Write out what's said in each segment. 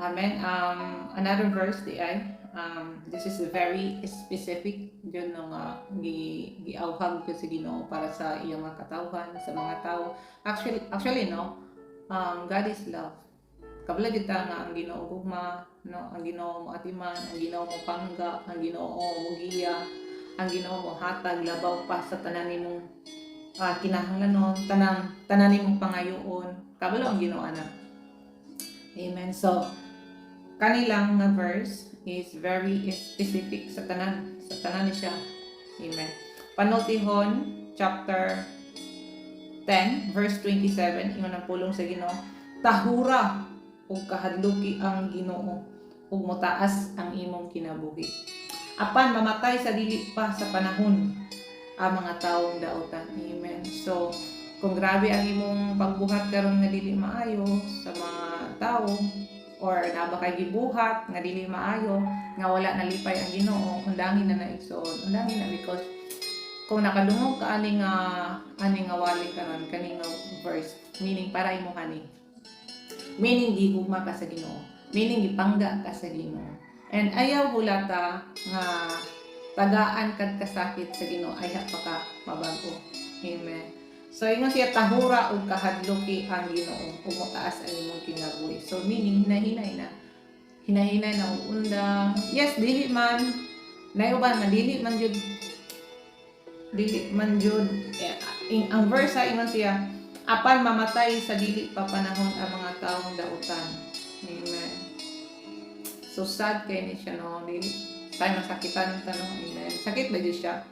Amen. Um, another verse di ay. Um, this is very specific yun nung uh, gi giawhag ko sa Ginoo para sa iyang mga katawhan sa mga tao. Actually actually no, um, God is love. Kabla kita nga ang Ginoo gugma, no, ang Ginoo mo atiman, ang Ginoo mo pangga, ang Ginoo mo giya, ang Ginoo mo hatag labaw pa sa tanan nimong uh, kinahanglanon, tanang tanan nimong pangayoon. Kabalo ang Ginoo ana. Amen. So, kanilang nga verse is very specific sa tanan sa tanan ni siya. Amen. Panultihon chapter 10 verse 27 ingon ang pulong sa Ginoo. Tahura ug kahadluki ang Ginoo ug motaas ang imong kinabuhi. Apan mamatay sa dili pa sa panahon ang mga taong daotan. Amen. So, kung grabe ang imong pagbuhat karon nga dili maayo sa mga tao or naba kay gibuhat nga dili maayo nga wala nalipay ang Ginoo undangin na naigsoon undangin na because kung nakadungog ka ani nga ani nga wali karon kani nga verse meaning para imo kani meaning gigugma ka sa Ginoo meaning gipangga ka sa Ginoo. And ayaw hulata nga tagaan kag kasakit sa Ginoo ay pa ka mabago. Amen So, ingon siya tahura ug kahadluki ang Ginoo ug motaas ang imong kinabuhi. So, meaning hinahinay na. Hinahinay na undang. Yes, dili man nayuban man dili man jud dili man jud eh, in, ang verse sa ingon siya apan mamatay sa dili pa panahon ang mga taong dautan. Amen. So sad kay ni siya no dili tayo masakitan tanong amen. Sakit ba jud siya?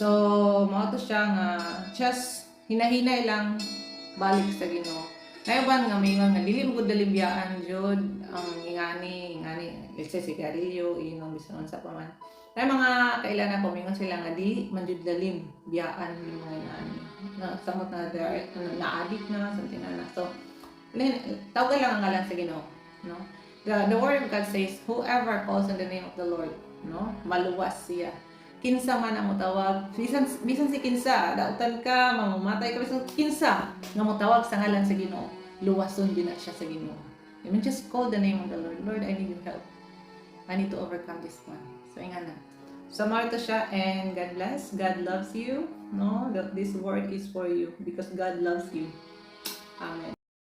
So, mao to siya nga just hinahinay lang balik sa Ginoo. Kaya nga may nga dili mo gud dalimbiyaan jud ang ingani ingani let's say sigarilyo inom bisan sa pa man. Kaya mga kailan ako mingon sila nga dili man jud dalim biyaan yung mga ingani. Na samot na there na addict na something na na. So, tawag lang ang ngalan sa Ginoo, no? The, the word of God says, whoever calls on the name of the Lord, no? Maluwas siya kinsa man ang mutawag? Bisan bisan si kinsa dautan ka mamamatay ka bisan kinsa nga mutawag sa ngalan sa Ginoo? Luwason din na siya sa Ginoo. I mean just call the name of the Lord. Lord I need your help. I need to overcome this one. So ingan na. So marito siya and God bless. God loves you no? That this word is for you because God loves you. Amen